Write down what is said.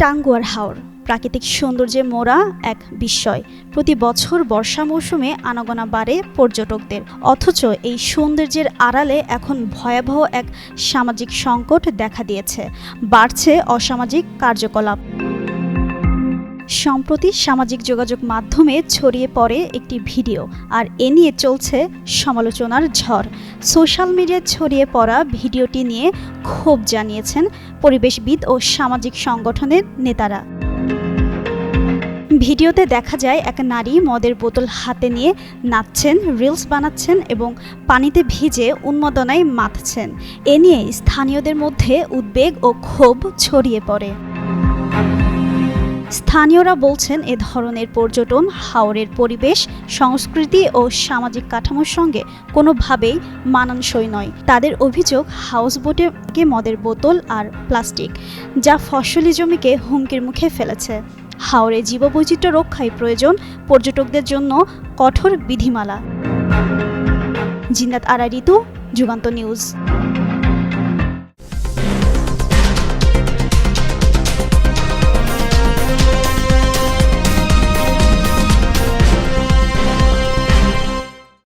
টাঙ্গুয়ার হাওর। প্রাকৃতিক সৌন্দর্যে মোড়া এক বিস্ময়। প্রতি বছর বর্ষা মৌসুমে আনাগোনা বাড়ে পর্যটকদের। অথচ এই সৌন্দর্যের আড়ালে এখন ভয়াবহ এক সামাজিক সংকট দেখা দিয়েছে। বাড়ছে অসামাজিক কার্যকলাপ। সম্প্রতি সামাজিক যোগাযোগ মাধ্যমে ছড়িয়ে পড়ে একটি ভিডিও, আর এ নিয়ে চলছে সমালোচনার ঝড়। সোশ্যাল মিডিয়ায় ছড়িয়ে পড়া ভিডিওটি নিয়ে ক্ষোভ জানিয়েছেন পরিবেশবিদ ও সামাজিক সংগঠনের নেতারা। ভিডিওতে দেখা যায়, এক নারী মদের বোতল হাতে নিয়ে নাচছেন, রিলস বানাচ্ছেন এবং পানিতে ভিজে উন্মাদনায় মাতছেন। এ নিয়ে স্থানীয়দের মধ্যে উদ্বেগ ও ক্ষোভ ছড়িয়ে পড়ে। স্থানীয়রা বলছেন এ ধরনের পর্যটন, হাওরের পরিবেশ, সংস্কৃতি ও সামাজিক কাঠামোর সঙ্গে কোনোভাবেই মানানসই নয়। তাদের অভিযোগ, হাউস বোটে মদের বোতল আর প্লাস্টিক, যা ফসলি জমিকে হুমকির মুখে ফেলেছে। হাওরে জীববৈচিত্র্য রক্ষায় প্রয়োজন পর্যটকদের জন্য কঠোর বিধিমালা। জিন্নাত আরা ঋতু যুগান্ত নিউজ।